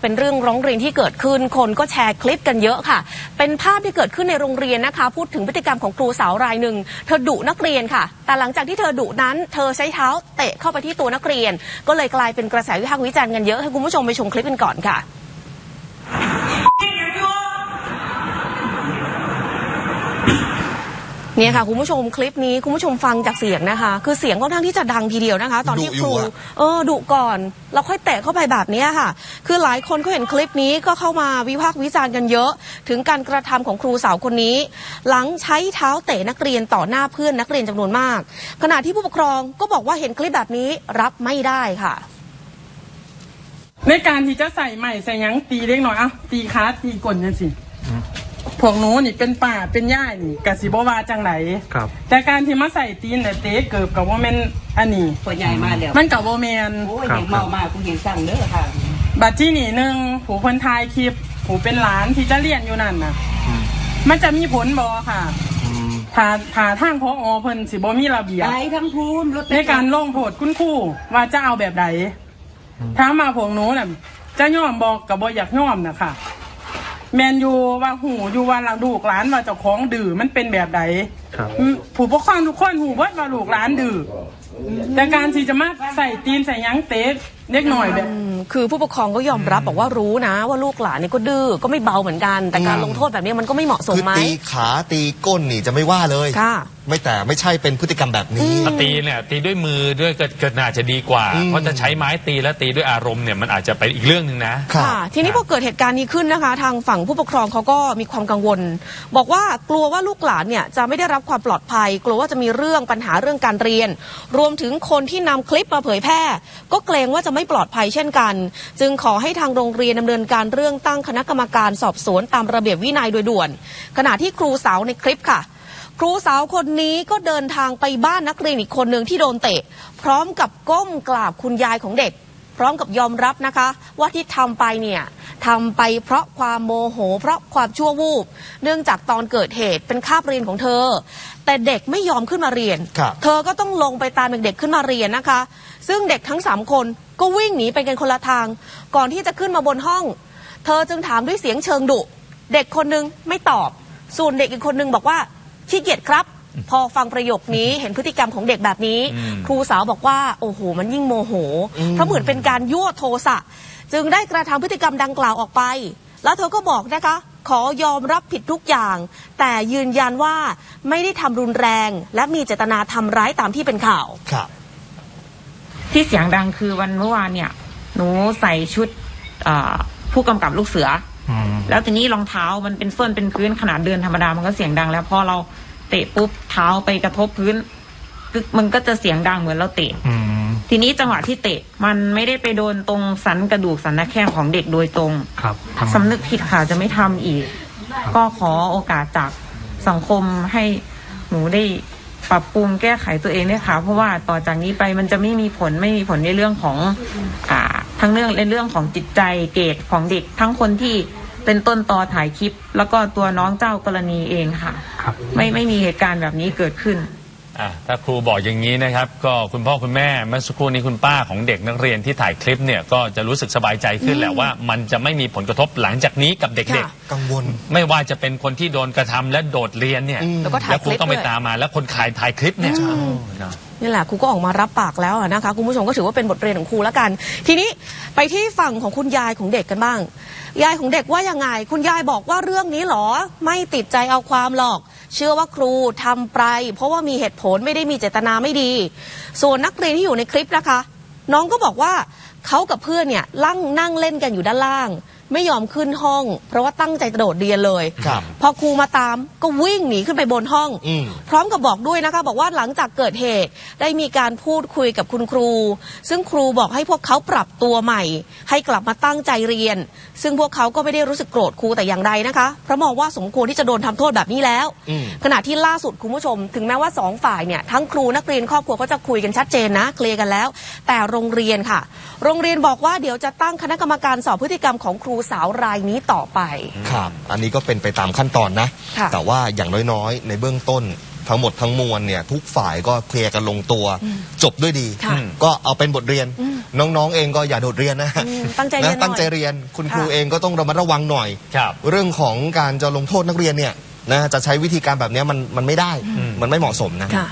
เป็นเรื่องร้องเรียนที่เกิดขึ้น คนก็แชร์คลิปกันเยอะค่ะ เป็นภาพที่เกิดขึ้นในโรงเรียนนะคะ พูดถึงพฤติกรรมของครูสาวรายหนึ่ง เธอดุนักเรียนค่ะ แต่หลังจากที่เธอดุนั้น เธอใช้เท้าเตะเข้าไปที่ตัวนักเรียน ก็เลยกลายเป็นกระแสวิพากษ์วิจารณ์กันเยอะ ให้คุณผู้ชมไปชมคลิปกันก่อนค่ะ เนี่ยค่ะคุณผู้ชมคลิปนี้คุณผู้ชมฟังจากเสียงนะคะ คือเสียงค่อนข้างที่จะดังทีเดียวนะคะ ตอนที่ดุคอยู่รูอะ เออดุก่อนแล้วค่อยเตะเข้าไปแบบเนี้ยค่ะ คือหลายคนก็เห็นคลิปนี้ก็เข้ามาวิพากษ์วิจารณ์กันเยอะ ถึงการกระทำของครูสาวคนนี้ หลังใช้เท้าเตะนักเรียนต่อหน้าเพื่อนนักเรียนจำนวนมาก ขณะที่ผู้ปกครองก็บอกว่าเห็นคลิปแบบนี้รับไม่ได้ค่ะ ในการที่จะใส่ใหม่ใส่หยังตีเล็กน้อยอะตีขาตีก้นจังสิ พวกหนูนี่เป็นป่าเป็นย่ายนี่กะสิบ่ว่าจังไหนครับ แต่การที่มาใส่ตีนแต่เตะเกิบกับว่าแม่นอันนี้ตัวใหญ่มาแล้วมันกับว่าแมนโอ้ยครับเห็นเมามากูเห็นสั่งเด้อค่ะบัดที่นี่หนึ่งผู้คนทายคลิปผู้เป็นหลานที่จะเรียนอยู่นั่นน่ะ มันจะมีผลบอค่ะถ้าถ้าทางพออเพิ่นสิบ่มีระเบียบไปทั้งพูนรถในการลงโทษคุณครูว่าจะเอาแบบใดถ้ามาพวกหนูน่ะจะยอมบอกกับบอยากยอมนะคะ แมนยูว่าหูอยู่ว่าเราลูกหลานว่าเจ้าของดื้อมันเป็นแบบใดครับอืมผู้ปกครองทุกคนหูเบิดว่าลูกหลานดื้อ แต่การที่จะมาใส่ตีนใส่หยังเตะเล็กหน่อยแบบ อืมคือผู้ปกครองก็ยอมรับบอกว่ารู้นะ ว่าลูกหลานเนี่ยก็ดื้อก็ไม่เบาเหมือนกัน แต่การลงโทษแบบนี้มันก็ไม่เหมาะสมคือไหม ตีขาตีก้นนี่จะไม่ว่าเลย ค่ะ ไม่แต่ไม่ใช่เป็นพฤติกรรมแบบนี้ ถ้าตีเนี่ยตีด้วยมือด้วยก็ก็น่าจะดีกว่าอืมเพราะจะใช้ไม้ตีแล้วตีด้วยอารมณ์เนี่ยมันอาจจะไปอีกเรื่องหนึ่งนะครับค่ะ ทีนี้พอเกิดเหตุการณ์นี้ขึ้นนะคะ ทางฝั่งผู้ปกครองเขาก็มีความกังวล บอกว่ากลัวว่าลูกหลานเนี่ยจะไม่ได้รับความปลอดภัย กลัวว่าจะมีเรื่องปัญหาเรื่องการเรียน รวมถึงคนที่นำคลิปมาเผยแพร่ ก็เกรงว่าจะไม่ปลอดภัยเช่นกัน จึงขอให้ทางโรงเรียนดำเนินการเรื่องตั้งคณะกรรมการสอบสวนตามระเบียบวินัยโดยด่วน ขณะที่ครูสาวในคลิปค่ะครูสาวคนนี้ก็เดินทางไปบ้านนักเรียนอีกคนหนึ่งที่โดนเตะ พร้อมกับก้มกราบคุณยายของเด็ก พร้อมกับยอมรับนะคะ ว่าที่ทำไปเนี่ย ทำไปเพราะความโมโห เพราะความชั่ววูบ เนื่องจากตอนเกิดเหตุเป็นคาบเรียนของเธอ แต่เด็กไม่ยอมขึ้นมาเรียนครับเธอก็ต้องลงไปตามเด็กๆขึ้นมาเรียนนะคะ ซึ่งเด็กทั้งสามคนก็วิ่งหนีไปกันคนละทาง ก่อนที่จะขึ้นมาบนห้อง เธอจึงถามด้วยเสียงเชิงดุ เด็กคนนึงไม่ตอบ ส่วนเด็กอีกคนนึงบอกว่าขี้เกียจครับพอฟังประโยคนี้เห็นพฤติกรรมของเด็กแบบนี้อืมครูสาวบอกว่า โอ้โห มันยิ่งโมโห เพราะเหมือนเป็นการยั่วโทสะ จึงได้กระทำพฤติกรรมดังกล่าวออกไป แล้วเธอก็บอกนะคะ ขอยอมรับผิดทุกอย่าง แต่ยืนยันว่าไม่ได้ทำรุนแรง และมีเจตนาทำร้ายตามที่เป็นข่าว ครับ ที่เสียงดังคือวันเมื่อวานเนี่ย หนูใส่ชุดเอ่อผู้กำกับลูกเสืออแล้วทีนี้รองเท้ามันเป็นส้นเป็นพื้นขนาดเดินธรรมดามันก็เสียงดัง แล้วพอเราเตะปุ๊บเท้าไปกระทบพื้นกึกมันก็จะเสียงดังเหมือนเราเตะ ทีนี้จังหวะที่เตะมันไม่ได้ไปโดนตรงสันกระดูกสันนักแข้งของเด็กโดยตรงครับสำนึกผิดค่ะจะไม่ทำอีก ก็ขอโอกาสจากสังคมให้หนูได้ปรับปรุงแก้ไขตัวเองด้วยค่ะ เพราะว่าต่อจากนี้ไปมันจะไม่มีผลไม่มีผลในเรื่องของอ่าทั้งเรื่องในเรื่องของจิตใจเกรดของเด็ก ทั้งคนที่เป็นต้นตอถ่ายคลิป แล้วก็ตัวน้องเจ้ากรณีเองค่ะ ครับ ไม่ไม่มีเหตุการณ์แบบนี้เกิดขึ้น อะถ้าครูบอกอย่างนี้นะครับ ก็คุณพ่อคุณแม่เมื่อสักครู่นี้คุณป้าของเด็กนักเรียนที่ถ่ายคลิปเนี่ยก็จะรู้สึกสบายใจขึ้นแหละว่า มันจะไม่มีผลกระทบหลังจากนี้กับเด็กค่ะๆกังวลไม่ว่าจะเป็นคนที่โดนกระทำและโดดเรียนเนี่ยอืมแล้วก็ถ่ายแล้วครูคลิปต้องไปด้วย ตามมา แล้วคนขายถ่ายคลิปเนี่ยใช่โอ้เนอะนี่แหละครูก็ออกมารับปากแล้วอะนะคะคุณผู้ชมก็ถือว่าเป็นบทเรียนของครูแล้วกัน ทีนี้ไปที่ฝั่งของคุณยายของเด็กกันบ้าง ยายของเด็กว่ายังไง คุณยายบอกว่าเรื่องนี้เหรอ ไม่ติดใจเอาความหรอก เชื่อว่าครูทำไปเพราะว่ามีเหตุผลไม่ได้มีเจตนาไม่ดี ส่วนนักเรียนที่อยู่ในคลิปนะคะ น้องก็บอกว่าเขากับเพื่อนเนี่ยลั่งนั่งเล่นกันอยู่ด้านล่าง ไม่ยอมขึ้นห้อง เพราะว่าตั้งใจจะโดดเรียนเลย ครับพอครูมาตามก็วิ่งหนีขึ้นไปบนห้อง อืม พร้อมกับบอกด้วยนะคะบอกว่าหลังจากเกิดเหตุ ได้มีการพูดคุยกับคุณครู ซึ่งครูบอกให้พวกเขาปรับตัวใหม่ ให้กลับมาตั้งใจเรียน ซึ่งพวกเขาก็ไม่ได้รู้สึกโกรธครูแต่อย่างใดนะคะเพราะมองว่าสมควรที่จะโดนทำโทษแบบนี้แล้ว อืม ขณะที่ล่าสุดคุณผู้ชม ถึงแม้ว่าสองฝ่ายเนี่ยทั้งครูนักเรียนครอบครัวเขาจะคุยกันชัดเจนนะเคลียร์กันแล้ว แต่โรงเรียนค่ะ โรงเรียนบอกว่าเดี๋ยวจะตั้งคณะกรรมการสอบพฤติกรรมของครูสาวรายนี้ต่อไป ครับ อันนี้ก็เป็นไปตามขั้นตอนนะ ค่ะ แต่ว่าอย่างน้อยๆ ในเบื้องต้นทั้งหมดทั้งมวลเนี่ยทุกฝ่ายก็เคลียร์กันลงตัว จบด้วยดี ค่ะก็เอาเป็นบทเรียน น้องๆเองก็อย่าโดดเรียนนะอืมตั้งใจเรียนหน่อยตั้งใจเรียน คุณครูค่ะ เองก็ต้องระมัดระวังหน่อย ครับ เรื่องของการจะลงโทษนักเรียนเนี่ยนะจะใช้วิธีการแบบเนี้ยมันมันไม่ได้ มันไม่เหมาะสมนะ ค่ะ